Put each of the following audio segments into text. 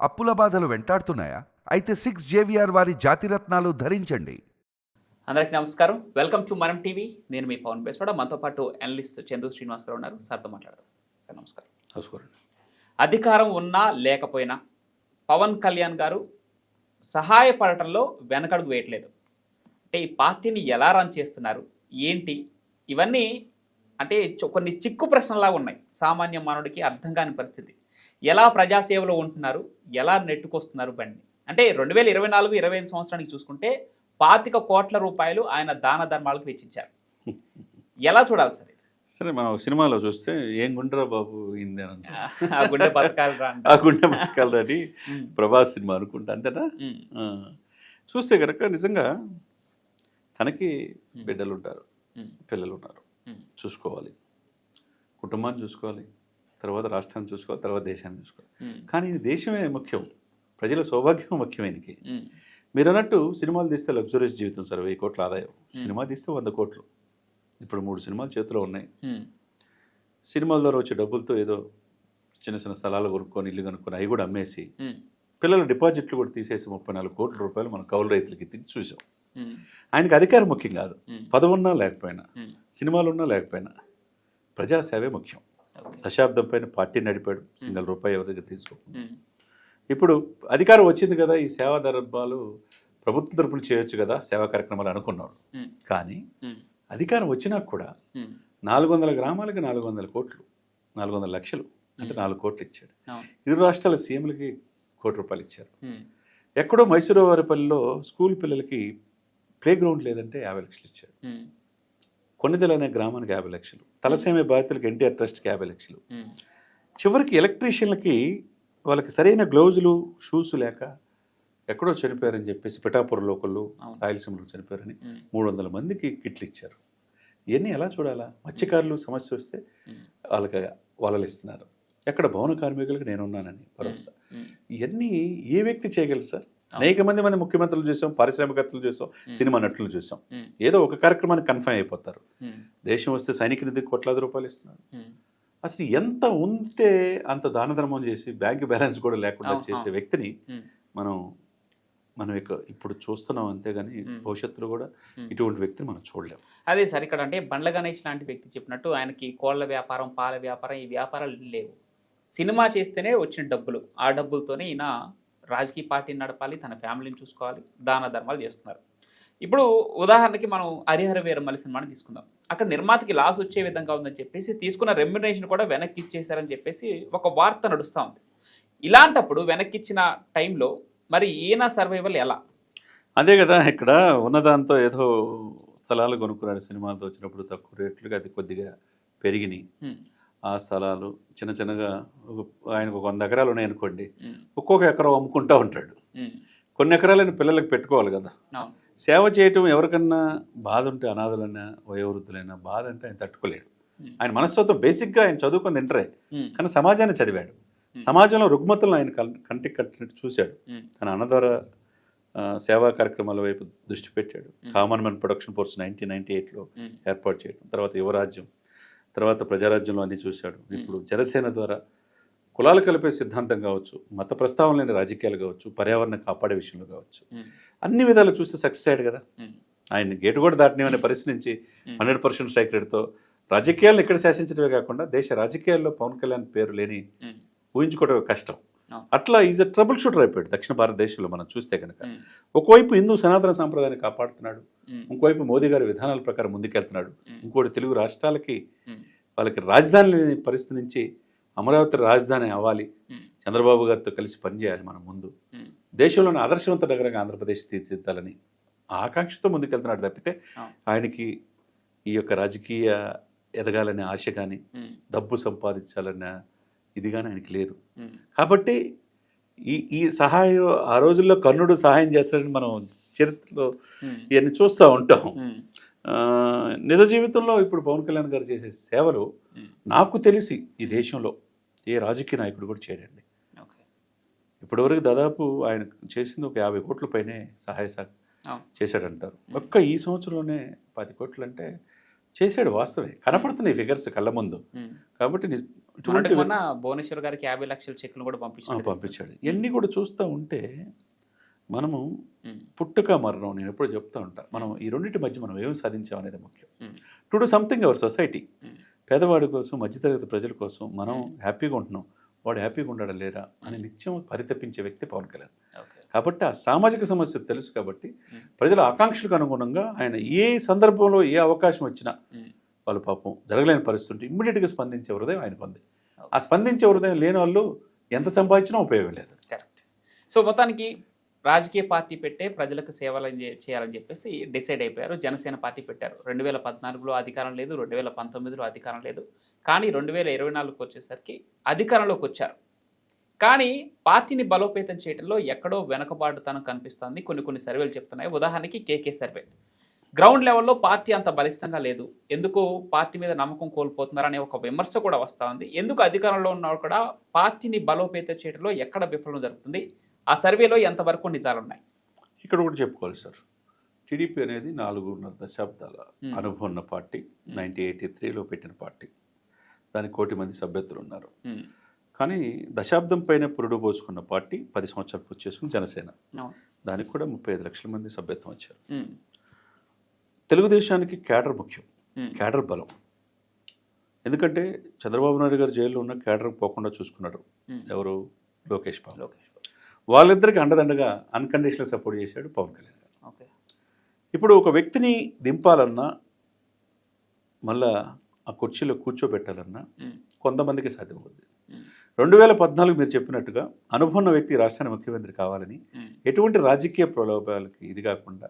అప్పుల బాధలు వెంటాడుతున్నాయా? అయితే సిక్స్ జేవిఆర్ వారి జాతిరత్నాలు ధరించండి. అందరికీ నమస్కారం. వెల్కమ్ టు మనం టీవీ. నేను మీ పవన్ బేస్వాడ. మనతో పాటు అనలిస్ట్ చందు శ్రీనివాస్ గారు ఉన్నారు. సార్తో మాట్లాడదాం. సార్ నమస్కారం. చూసుకోండి అధికారం ఉన్నా లేకపోయినా పవన్ కళ్యాణ్ గారు సహాయపడటంలో వెనకడుగు వేయట్లేదు. అంటే ఈ పార్టీని ఎలా రన్ చేస్తున్నారు? ఏంటి? ఇవన్నీ అంటే కొన్ని చిక్కు ప్రశ్నలాగా ఉన్నాయి. సామాన్య మానవుడికి అర్థం కాని పరిస్థితి. ఎలా ప్రజాసేవలో ఉంటున్నారు? ఎలా నెట్టుకొస్తున్నారు బండి? అంటే రెండు వేల ఇరవై నాలుగు ఇరవై ఐదు సంవత్సరానికి చూసుకుంటే పాతిక కోట్ల రూపాయలు ఆయన దాన ధర్మాలకు వెచ్చించారు. ఎలా చూడాలి సార్? సరే మనం సినిమాలో చూస్తే ఏం గుండ్రా బాబు ఇంది అని. ఆ గుండె పథకాలు రా ఆ గుండె ఉమ్, ప్రభాస్ సినిమా అనుకుంటా అంతేనా. చూస్తే కనుక నిజంగా తనకి బిడ్డలు ఉంటారు పిల్లలు ఉన్నారు చూసుకోవాలి. కుటుంబాన్ని చూసుకోవాలి. తర్వాత రాష్ట్రాన్ని చూసుకోవాలి తర్వాత దేశాన్ని చూసుకోవాలి ఉమ్, కానీ దేశమే ముఖ్యం. ప్రజల సౌభాగ్యం ముఖ్యమైనకి ఉమ్, మీరు అన్నట్టు సినిమాలు తీస్తే లగ్జరీస్ జీవితం సార్ వెయ్యి కోట్ల ఆదాయం. సినిమా తీస్తే వంద కోట్లు. ఇప్పుడు మూడు సినిమాలు చేతిలో ఉన్నాయి. సినిమాల ద్వారా వచ్చే డబ్బులతో ఏదో చిన్న చిన్న స్థలాలు కొనుక్కొని ఇల్లు కొనుక్కొని అవి కూడా అమ్మేసి పిల్లల డిపాజిట్లు కూడా తీసేసి ముప్పై నాలుగు కోట్ల రూపాయలు మన కౌలు రైతులకి ఇచ్చి చూసాం. ఆయనకి అధికారం ముఖ్యం కాదు. పదవున్నా లేకపోయినా ఉమ్, సినిమాలు ఉన్నా లేకపోయినా ప్రజాసేవే ముఖ్యం. దశాబ్దం పైన పార్టీ నడిపాడు సింగిల్ రూపాయి ఎవరి దగ్గర తీసుకోకుండా ఇప్పుడు అధికారం వచ్చింది కదా ఈ సేవా ధర్మాలు ప్రభుత్వం తరపున చేయొచ్చు కదా సేవా కార్యక్రమాలు అనుకున్నాడు ఉమ్, కానీ అధికారం వచ్చినా కూడా నాలుగు వందల గ్రామాలకి నాలుగు వందల కోట్లు నాలుగు వందల లక్షలు అంటే నాలుగు కోట్లు ఇచ్చాడు. ఇరు రాష్ట్రాల సీఎంలకి కోటి రూపాయలు ఇచ్చారు. ఎక్కడో మైసూరువారిపల్లిలో స్కూల్ పిల్లలకి ప్లే గ్రౌండ్ లేదంటే యాభై లక్షలు ఇచ్చారు కొన్నిదెల అనే గ్రామానికి యాభై లక్షలు. తలసేమే బాధితులకు ఎన్టీఆర్ ట్రస్ట్కి యాభై లక్షలు. చివరికి ఎలక్ట్రీషియన్లకి వాళ్ళకి సరైన గ్లౌజులు షూస్ లేక ఎక్కడో చనిపోయారని చెప్పేసి పిఠాపురం అవును. రాయలసీమలో చనిపోయారని మూడు వందల మందికి కిట్లు ఇచ్చారు. ఇవన్నీ ఎలా చూడాలా? మత్స్యకారులు సమస్య వస్తే వాళ్ళకి వలలు ఇస్తున్నారు. ఎక్కడ భవన కార్మికులకు నేనున్నానని భరోసా. ఇవన్నీ ఏ వ్యక్తి చేయగలరు సార్? అనేక మంది మంది ముఖ్యమంత్రులు చూసాం పారిశ్రామికవేత్తలు చూసాం సినిమా నటులు చూసాం. ఏదో ఒక కార్యక్రమానికి కన్ఫర్మ్ అయిపోతారు. దేశం వస్తే సైనిక నిధికి కోట్లాది రూపాయలు ఇస్తున్నారు. అసలు ఎంత ఉంటే అంత దాన ధర్మం చేసి బ్యాంక్ బ్యాలెన్స్ కూడా లేకుండా చేసే. వ్యక్తిని మనం మనం ఇక ఇప్పుడు చూస్తున్నాం అంతేగాని. భవిష్యత్తులో కూడా. ఇటువంటి వ్యక్తిని మనం చూడలేం. అదే సార్ ఇక్కడ అంటే బండ్ల గణేష్ లాంటి వ్యక్తి చెప్పినట్టు ఆయనకి కోళ్ళ వ్యాపారం పాల వ్యాపారం ఈ వ్యాపారాలు లేవు. సినిమా చేస్తేనే వచ్చిన డబ్బులు. ఆ డబ్బులతోనే ఈయన రాజకీయ పార్టీని నడపాలి తన ఫ్యామిలీని చూసుకోవాలి దాన ధర్మాలు చేస్తున్నారు. ఇప్పుడు ఉదాహరణకి మనం హరిహర వీరమల్లి సినిమాని తీసుకుందాం. అక్కడ నిర్మాతకి లాస్ వచ్చే విధంగా ఉందని చెప్పేసి తీసుకున్న రెమ్యునరేషన్ కూడా వెనక్కి ఇచ్చేశారని చెప్పేసి ఒక వార్త నడుస్తూ ఉంది. ఇలాంటప్పుడు వెనక్కి ఇచ్చిన టైంలో మరి ఈయన సర్వైవల్ ఎలా? అదే కదా ఇక్కడ ఉన్నదాంతో ఏదో స్థలాలు కొనుక్కున్నాడు సినిమాలతో వచ్చినప్పుడు తక్కువ రేట్లుగా అది కొద్దిగా పెరిగినాయి. ఆ స్థలాలు చిన్న చిన్నగా ఆయనకు ఒక వంద ఎకరాలు ఉన్నాయనుకోండి ఒక్కొక్క ఎకరం అమ్ముకుంటా ఉంటాడు. కొన్ని ఎకరాలను పిల్లలకు పెట్టుకోవాలి కదా. సేవ చేయటం ఎవరికన్నా బాధ ఉంటే అనాథలైనా వయోవృద్ధులైనా బాధ అంటే ఆయన తట్టుకోలేడు. ఆయన మనస్తత్వం బేసిక్గా ఆయన చదువుకుంది ఇంటరే కానీ సమాజాన్ని చదివాడు. సమాజంలో రుగ్మతలను ఆయన కంటికి కట్టినట్టు చూశాడు. తన అన్న ద్వారా సేవా కార్యక్రమాల వైపు దృష్టి పెట్టాడు. Common man production force nineteen ninety ఎయిట్లో ఏర్పాటు చేయడం తర్వాత యువరాజ్యం తర్వాత ప్రజారాజ్యంలో అన్ని చూశాడు. ఇప్పుడు జనసేన ద్వారా కులాలు కలిపే సిద్ధాంతం కావచ్చు మత ప్రస్తావన లేని రాజకీయాలు కావచ్చు పర్యావరణం కాపాడే విషయంలో కావచ్చు అన్ని విధాలు చూస్తే సక్సెస్ అయ్యాడు కదా. ఆయన గేటు కూడా దాటనివనే పరిస్థితి నుంచి హండ్రెడ్ పర్సెంట్ స్ట్రైక్ రేట్తో రాజకీయాలను ఇక్కడ శాసించడమే కాకుండా దేశ రాజకీయాల్లో పవన్ కళ్యాణ్ పేరు లేని ఊహించుకోవడం కష్టం. అట్లా ఈజ్ అ ట్రబుల్ షూటర్ అయిపోయాడు దక్షిణ భారతదేశంలో మనం చూస్తే కనుక. ఒకవైపు హిందూ సనాతన సాంప్రదాయాన్ని కాపాడుతున్నాడు ఇంకోవైపు మోదీ గారి విధానాల ప్రకారం ముందుకెళ్తున్నాడు. ఇంకోటి తెలుగు రాష్ట్రాలకి వాళ్ళకి రాజధాని లేని పరిస్థితి నుంచి అమరావతి రాజధాని అవ్వాలి చంద్రబాబు గారితో కలిసి పనిచేయాలి మనం ముందు. దేశంలోని ఆదర్శవంత నగరంగా ఆంధ్రప్రదేశ్ తీర్చిదిద్దాలని ఆకాంక్షతో ముందుకెళ్తున్నాడు తప్పితే. ఆయనకి ఈ యొక్క రాజకీయ ఎదగాలనే ఆశ కానీ డబ్బు సంపాదించాలన్న ఇది కానీ ఆయనకి లేదు. కాబట్టి ఈ ఈ సహాయం ఆ రోజుల్లో కర్ణుడు సహాయం చేస్తాడని మనం చరిత్రలో ఇవన్నీ చూస్తూ ఉంటాం. నిజ జీవితంలో ఇప్పుడు పవన్ కళ్యాణ్ గారు చేసే సేవలు నాకు తెలిసి ఈ దేశంలో ఏ రాజకీయ నాయకుడు కూడా చేయడండి. ఇప్పటివరకు దాదాపు ఆయన చేసింది ఒక యాభై కోట్ల పైనే సహాయ సహ అవును. చేశాడంటారు. ఒక్క ఈ సంవత్సరంలోనే పది కోట్లు అంటే చేశాడు వాస్తవే కనపడుతున్నాయి ఫిగర్స్ కళ్ళ ముందు. కాబట్టి మొన్న భువనేశ్వర్ గారికి యాభై లక్షల చెక్కులు కూడా ఆ, పంపించారు పంపించాడు. ఇవన్నీ కూడా చూస్తూ ఉంటే మనము పుట్టుక మరణం నేను ఎప్పుడూ చెప్తా ఉంటా. మనం ఈ రెండింటి మధ్య మనం ఏం సాధించాం అనేది ముఖ్యం. To do something our society. పేదవాడి కోసం మధ్యతరగతి ప్రజల కోసం మనం. హ్యాపీగా ఉంటున్నాం. వాడు హ్యాపీగా ఉండడా లేరా అని నిత్యం పరితపించే వ్యక్తి పవన్ కళ్యాణ్. కాబట్టి ఆ సామాజిక సమస్య తెలుసు కాబట్టి. ప్రజల ఆకాంక్షలకు అనుగుణంగా ఆయన ఏ సందర్భంలో ఏ అవకాశం వచ్చినా వాళ్ళ పాపం జరగలేని పరిస్థితి ఇమ్మీడియట్గా స్పందించే హృదయం ఆయనకు ఉంది ఆ స్పందించే హృదయం లేని వాళ్ళు ఎంత సంపాదించినా ఉపయోగం లేదు. కరెక్ట్. సో మొత్తానికి రాజకీయ పార్టీ పెట్టే ప్రజలకు సేవలు చేయాలని చెప్పేసి డిసైడ్ అయిపోయారు. జనసేన పార్టీ పెట్టారు. రెండు వేల పద్నాలుగులో అధికారం లేదు రెండు వేల పంతొమ్మిదిలో అధికారం లేదు. కానీ రెండు వేల ఇరవై నాలుగుకి వచ్చేసరికి అధికారంలోకి వచ్చారు. కానీ పార్టీని బలోపేతం చేయడంలో ఎక్కడో వెనకబాటుతనం కనిపిస్తోంది. కొన్ని కొన్ని సర్వేలు చెప్తున్నాయి. ఉదాహరణకి కేకే సర్వే. గ్రౌండ్ లెవెల్లో పార్టీ అంత బలిష్టంగా లేదు. ఎందుకు పార్టీ మీద నమ్మకం కోల్పోతున్నారనే ఒక విమర్శ కూడా వస్తూ ఉంది. ఎందుకు అధికారంలో ఉన్నవాడు కూడా పార్టీని బలోపేతం చేయడంలో ఎక్కడ విఫలం జరుగుతుంది? ఆ సర్వేలో ఎంతవరకు నిజాలు ఉన్నాయి ఇక్కడ కూడా చెప్పుకోవాలి సార్. టీడీపీ అనేది నాలుగున్నర దశాబ్దాల. అనుభవం ఉన్న పార్టీ నైన్టీన్ ఎయిటీ త్రీలో పెట్టిన పార్టీ. దానికి కోటి మంది సభ్యత్తులు ఉన్నారు. కానీ దశాబ్దం పైన పురుడు పోసుకున్న పార్టీ పది సంవత్సరాలు పూర్తి చేసుకుని జనసేన. దానికి కూడా ముప్పై ఐదు లక్షల మంది సభ్యత్వం వచ్చారు. తెలుగుదేశానికి క్యాడర్ ముఖ్యం క్యాడర్ బలం. ఎందుకంటే చంద్రబాబు నాయుడు గారు జైల్లో ఉన్న క్యాడర్ పోకుండా చూసుకున్నాడు. ఎవరు? లోకేష్ బాబు. లోకేష్. వాళ్ళిద్దరికి అండదండగా అన్కండిషనల్ సపోర్ట్ చేశాడు పవన్ కళ్యాణ్ గారు. ఓకే. ఇప్పుడు ఒక వ్యక్తిని దింపాలన్నా మళ్ళా ఆ కుర్చీలో కూర్చోబెట్టాలన్నా కొంతమందికి సాధ్యమవుతుంది ఉమ్, రెండు వేల పద్నాలుగు మీరు చెప్పినట్టుగా అనుభవం వ్యక్తి రాష్ట్రానికి ముఖ్యమంత్రి కావాలని ఎటువంటి రాజకీయ ప్రలోభాలకి ఇది కాకుండా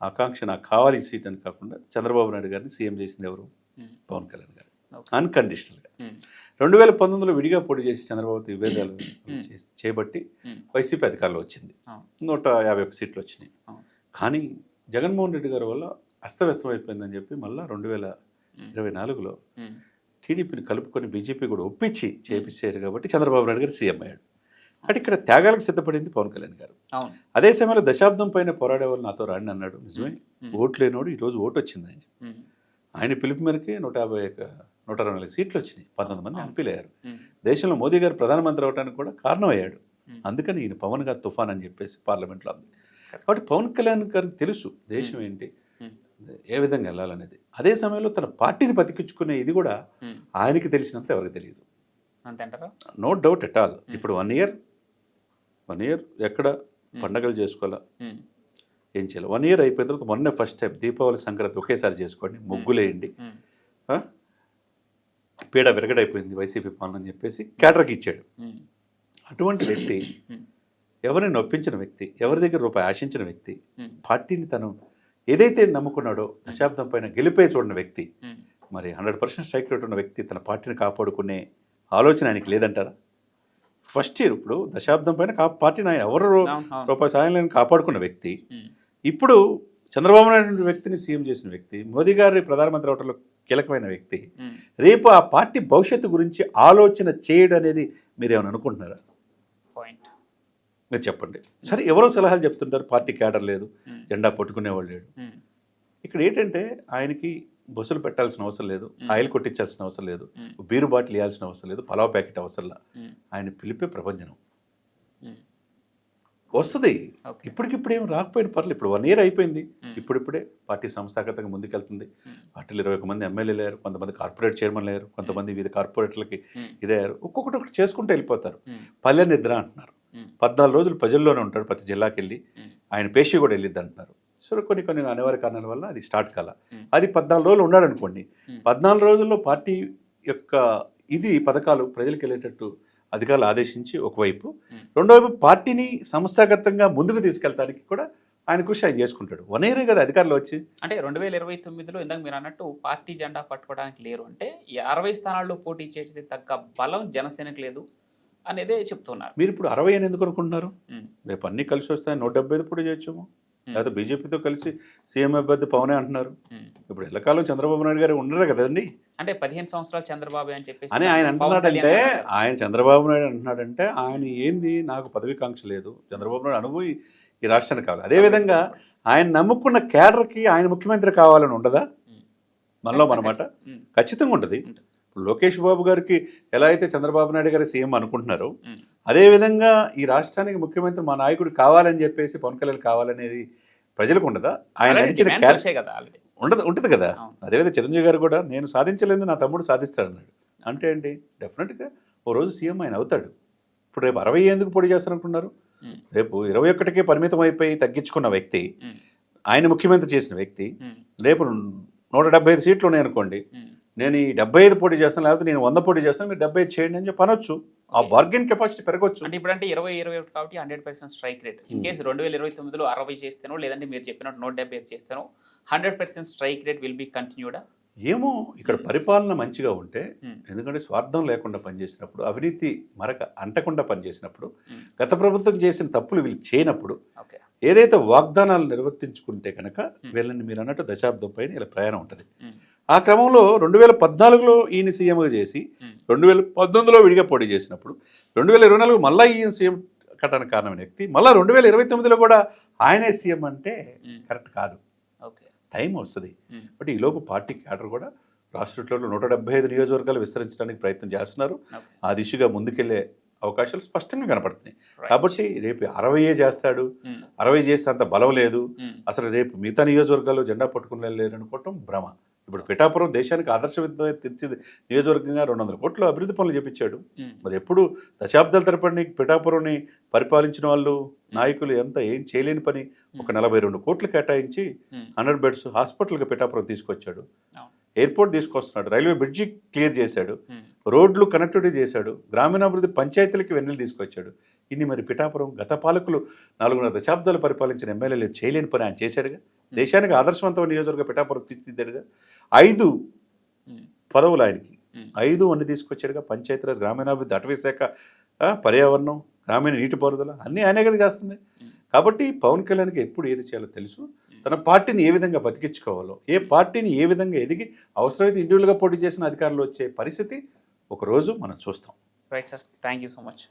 ఆకాంక్ష నాకు కావాలి సీట్ అని కాకుండా చంద్రబాబు నాయుడు గారిని సీఎం చేసింది ఎవరు? పవన్ కళ్యాణ్ గారు. అన్కండిషనల్గా రెండు వేల పంతొమ్మిదిలో విడిగా పోటీ చేసి చంద్రబాబుతో విభేదాలు ఉమ్, వైసీపీ అధికారంలో వచ్చింది. నూట యాభై ఒక్క సీట్లు వచ్చినాయి. కానీ జగన్మోహన్ రెడ్డి గారి వల్ల అస్తవ్యస్తం అయిపోయిందని చెప్పి మళ్ళీ రెండు వేల ఇరవై నాలుగులో టీడీపీని కలుపుకొని బీజేపీ కూడా ఒప్పించి చేపించారు కాబట్టి చంద్రబాబు నాయుడు గారు సీఎం అయ్యాడు. అంటే ఇక్కడ త్యాగాలకు సిద్ధపడింది పవన్ కళ్యాణ్ గారు. అదే సమయంలో దశాబ్దం పైన పోరాడే వాళ్ళు నాతో రాండి అన్నాడు. నిజమే. ఓట్లు లేనోడు ఈరోజు ఓటు వచ్చింది ఆయన. ఆయన పిలుపు మేరకే నూట యాభై నూట అరవై నాలుగు సీట్లు వచ్చినాయి. పంతొమ్మిది మంది ఎంపీలు అయ్యారు. దేశంలో మోదీ గారు ప్రధానమంత్రి అవడానికి కూడా కారణం అయ్యాడు. అందుకని ఈయన పవన్ గారు తుఫాన్ అని చెప్పేసి పార్లమెంట్లో ఉంది కాబట్టి పవన్ కళ్యాణ్ గారికి తెలుసు దేశం ఏంటి ఏ విధంగా వెళ్ళాలనేది. అదే సమయంలో తన పార్టీని బతికించుకునే ఇది కూడా ఆయనకి తెలిసినంత ఎవరికి తెలియదు. నో డౌట్ ఎట్ ఆల్ ఇప్పుడు వన్ ఇయర్ వన్ ఇయర్ ఎక్కడ పండగలు చేసుకోవాలా? ఏం చేయాలి? వన్ ఇయర్ అయిపోయిన తర్వాత మొన్నే ఫస్ట్ టైం దీపావళి సంక్రాంతి ఒకేసారి చేసుకోండి ముగ్గులేయండి? పీడ విరగడైపోయింది వైసీపీ పాలన అని చెప్పేసి క్యాటర్కి ఇచ్చాడు. అటువంటి వ్యక్తి ఎవరిని నొప్పించిన వ్యక్తి ఎవరి దగ్గర రూపాయి ఆశించిన వ్యక్తి పార్టీని తను ఏదైతే నమ్ముకున్నాడో దశాబ్దం పైన గెలిపే చూడని వ్యక్తి మరి హండ్రెడ్ పర్సెంట్ స్ట్రైక్ రేట్ ఉన్న వ్యక్తి తన పార్టీని కాపాడుకునే ఆలోచన ఆయనకి లేదంటారా? ఫస్ట్ ఇయర్ ఇప్పుడు దశాబ్దం పైన కా పార్టీని ఆయన ఎవరు. రూపాయి సాయం లేని కాపాడుకున్న వ్యక్తి. ఇప్పుడు చంద్రబాబు నాయుడు వ్యక్తిని సీఎం చేసిన వ్యక్తి మోదీ గారి ప్రధానమంత్రి అవటంలో కీలకమైన వ్యక్తి. రేపు ఆ పార్టీ భవిష్యత్తు గురించి ఆలోచన చేయడం అనేది మీరు ఏమైనా అనుకుంటున్నారా? పాయింట్. మీరు చెప్పండి. సరే ఎవరో సలహాలు చెప్తుంటారు పార్టీ క్యాడర్ లేదు జెండా పట్టుకునేవాళ్ళు లేడు. ఇక్కడ ఏంటంటే ఆయనకి బస్సులు పెట్టాల్సిన అవసరం లేదు. ఆయిల్ కొట్టించాల్సిన అవసరం లేదు. బీరు బాటిల్ ఇవ్వాల్సిన అవసరం లేదు. పలావ్ ప్యాకెట్ అవసరం లేదు ఉమ్, ఆయన పిలిపే ప్రపంచం ఉమ్, వస్తుంది. ఇప్పటికిప్పుడు ఏం రాకపోయిన పర్లేదు. ఇప్పుడు వన్ ఇయర్ అయిపోయింది. ఇప్పుడిప్పుడే పార్టీ సంస్థాగతంగా ముందుకెళ్తుంది. పార్టీలు ఇరవై ఒక మంది ఎమ్మెల్యేలు అయ్యారు. కొంతమంది కార్పొరేట్ చైర్మన్లు అయ్యారు. కొంతమంది వివిధ కార్పొరేట్లకి ఇదయ్యారు ఒక్కొక్కటి ఒకటి చేసుకుంటూ వెళ్ళిపోతారు. పల్లె నిద్ర అంటున్నారు. పద్నాలుగు రోజులు ప్రజల్లోనే ఉంటాడు ప్రతి జిల్లాకి వెళ్ళి ఆయన పేషి కూడా వెళ్ళిద్ది అంటున్నారు. సో కొన్ని కొన్ని అనివార్య కారణాల వల్ల అది స్టార్ట్ కాల. అది పద్నాలుగు రోజులు ఉన్నాడు అనుకోండి. పద్నాలుగు రోజుల్లో పార్టీ యొక్క ఇది పథకాలు ప్రజలకు వెళ్ళేటట్టు అధికారులు ఆదేశించి ఒకవైపు ఉమ్. రెండో వైపు పార్టీని సంస్థాగతంగా ముందుకు తీసుకెళ్ళడానికి కూడా ఆయన కృషి ఆయన చేసుకుంటాడు. వన్ ఇయరే కదా అధికారులు వచ్చి. అంటే రెండు వేల ఇరవై తొమ్మిదిలో ఇందాక మీరు అన్నట్టు పార్టీ జెండా పట్టుకోవడానికి లేరు అంటే ఈ అరవై స్థానాల్లో పోటీ చేసే తగ్గ బలం జనసేనకు లేదు అనేదే చెప్తున్నారు. మీరు ఇప్పుడు అరవై అని ఎందుకు అనుకుంటున్నారు రేపు అన్ని కలిసి వస్తాయి నూట డెబ్బై ఐదు కూడా చేయొచ్చేమో. లేకపోతే బీజేపీతో కలిసి సీఎం అభ్యర్థి పవనే అంటున్నారు. ఇప్పుడు ఎల్లకాలం చంద్రబాబు నాయుడు గారు ఉండరు కదండి అంటే పదిహేను సంవత్సరాలు చంద్రబాబు అని చెప్పేసి అని ఆయన అంటున్నాడంటే. ఆయన చంద్రబాబు నాయుడు అంటున్నాడంటే ఆయన ఏంది నాకు పదవికాంక్ష లేదు చంద్రబాబు నాయుడు అనుభవం ఈ- రాష్ట్రానికి కావాలి అదేవిధంగా ఆయన నమ్ముకున్న క్యాడర్కి ఆయన ముఖ్యమంత్రి కావాలని ఉండదా. మనలో మన మాట ఉమ్, ఖచ్చితంగా ఉంటుంది. లోకేష్ బాబు గారికి ఎలా అయితే చంద్రబాబు నాయుడు గారి సీఎం అనుకుంటున్నారో. అదేవిధంగా ఈ రాష్ట్రానికి ముఖ్యమంత్రి మా నాయకుడు కావాలని చెప్పేసి పవన్ కళ్యాణ్ కావాలనేది ప్రజలకు ఉండదా ఆయన నడిచిన ఉండదు ఉంటుంది కదా. అదేవిధంగా చిరంజీవి గారు కూడా నేను సాధించలేదు నా తమ్ముడు సాధిస్తాడన్నాడు అంటే ఏంటి డెఫినెట్గా ఓ రోజు సీఎం ఆయన అవుతాడు ఇప్పుడు రేపు అరవై ఎందుకు పొడి చేస్తారనుకున్నారు. రేపు ఇరవై ఒక్కటికే పరిమితం అయిపోయి తగ్గించుకున్న వ్యక్తి. ఆయన ముఖ్యమంత్రి చేసిన వ్యక్తి. రేపు నూట డెబ్బై ఐదు సీట్లు ఉన్నాయనుకోండి. నేను ఈ డెబ్బై ఐదు పోటీ చేస్తాను లేకపోతే నేను వంద పోటీ చేస్తాను మీరు డెబ్బై ఐదు చేయండి అని చెప్పి అనొచ్చు ఆ. బార్గెన్ కెపాసిటీ పెరగొచ్చు అంటే ఇప్పుడంటే ఇరవై ఇరవై ఒకటి కాబట్టి hundred percent strike rate in. Case రెండు వేల ఇరవై తొమ్మిదిలో అరవై చేస్తానో లేదంటే మీరు చెప్పినట్టు నూట డెబ్బై చేస్తానో hundred percent strike rate will be కంటిన్యూడా ఏమో ఇక్కడ Hmm. పరిపాలన మంచిగా ఉంటే Hmm. ఎందుకంటే స్వార్థం లేకుండా పనిచేసినప్పుడు అవినీతి మరక అంటకుండా పనిచేసినప్పుడు Hmm. గత ప్రభుత్వం చేసిన తప్పులు వీళ్ళు చేయనప్పుడు ఏదైతే వాగ్దానాలు నిర్వర్తించుకుంటే కనుక. వీళ్ళని మీరు అన్నట్టు దశాబ్దం పైన ఇలా ప్రయాణం ఉంటుంది. ఆ క్రమంలో రెండు వేల పద్నాలుగులో ఈయన సీఎంగా చేసి. రెండు వేల పంతొమ్మిదిలో విడిగా పోటీ చేసినప్పుడు రెండు వేల ఇరవై నాలుగు మళ్ళీ ఈయన సీఎం కట్టడానికి కారణమైన వ్యక్తి మళ్ళీ రెండు వేల ఇరవై తొమ్మిదిలో కూడా ఆయనే సీఎం అంటే. కరెక్ట్ కాదు ఓకే టైం వస్తుంది. బట్ ఈలోపు పార్టీ క్యాడర్ కూడా రాష్ట్రంలో నూట డెబ్బై ఐదు నియోజకవర్గాలు విస్తరించడానికి ప్రయత్నం చేస్తున్నారు ఆ దిశగా ముందుకెళ్ళే అవకాశాలు స్పష్టంగా కనపడుతున్నాయి. కాబట్టి రేపు అరవయే చేస్తాడు. అరవై చేస్తే అంత బలం లేదు. అసలు రేపు మిగతా నియోజకవర్గాల్లో జెండా పట్టుకుని వెళ్ళలేరు అనుకోవటం భ్రమ ఇప్పుడు పిఠాపురం దేశానికి ఆదర్శవంతమైన తెచ్చింది నియోజకవర్గంగా రెండు వందల కోట్లు అభివృద్ధి పనులు చేపించాడు. మరి ఎప్పుడు దశాబ్దాల తరపడి పిఠాపురంని పరిపాలించిన వాళ్ళు నాయకులు ఎంత ఏం చేయలేని పని? ఒక నలభై రెండు కోట్లు కేటాయించి. హండ్రెడ్ బెడ్స్ హాస్పిటల్కి పిఠాపురం తీసుకొచ్చాడు. ఎయిర్పోర్ట్ తీసుకొస్తున్నాడు. రైల్వే బ్రిడ్జి క్లియర్ చేశాడు. రోడ్లు కనెక్టివిటీ చేశాడు. గ్రామీణాభివృద్ధి పంచాయతీలకి వెన్నెలు తీసుకొచ్చాడు. ఇన్ని మరి పిఠాపురం గత పాలకులు నాలుగున్నర దశాబ్దాలు పరిపాలించిన ఎమ్మెల్యేలు చేయలేని పని ఆయన చేశాడుగా? దేశానికి ఆదర్శవంతమైన నియోజకవర్గ పిఠాపురం తీర్చిదిద్దాడుగా ఐదు. పదవులు ఆయనకి. ఐదు అన్ని తీసుకొచ్చాడుగా. పంచాయతీరాజ్ గ్రామీణాభివృద్ధి అటవీ శాఖ పర్యావరణం గ్రామీణ నీటిపారుదల అన్నీ ఆయనే కదా చేస్తుంది. కాబట్టి పవన్ కళ్యాణ్కి ఎప్పుడు ఏది చేయాలో తెలుసు. తన పార్టీని ఏ విధంగా బతికించుకోవాలో ఏ పార్టీని ఏ విధంగా ఎదిగి అవసరమైతే ఇండివిజువల్గా పోటీ చేసిన అధికారులు వచ్చే పరిస్థితి ఒకరోజు మనం చూస్తాం. Right sir thank you so much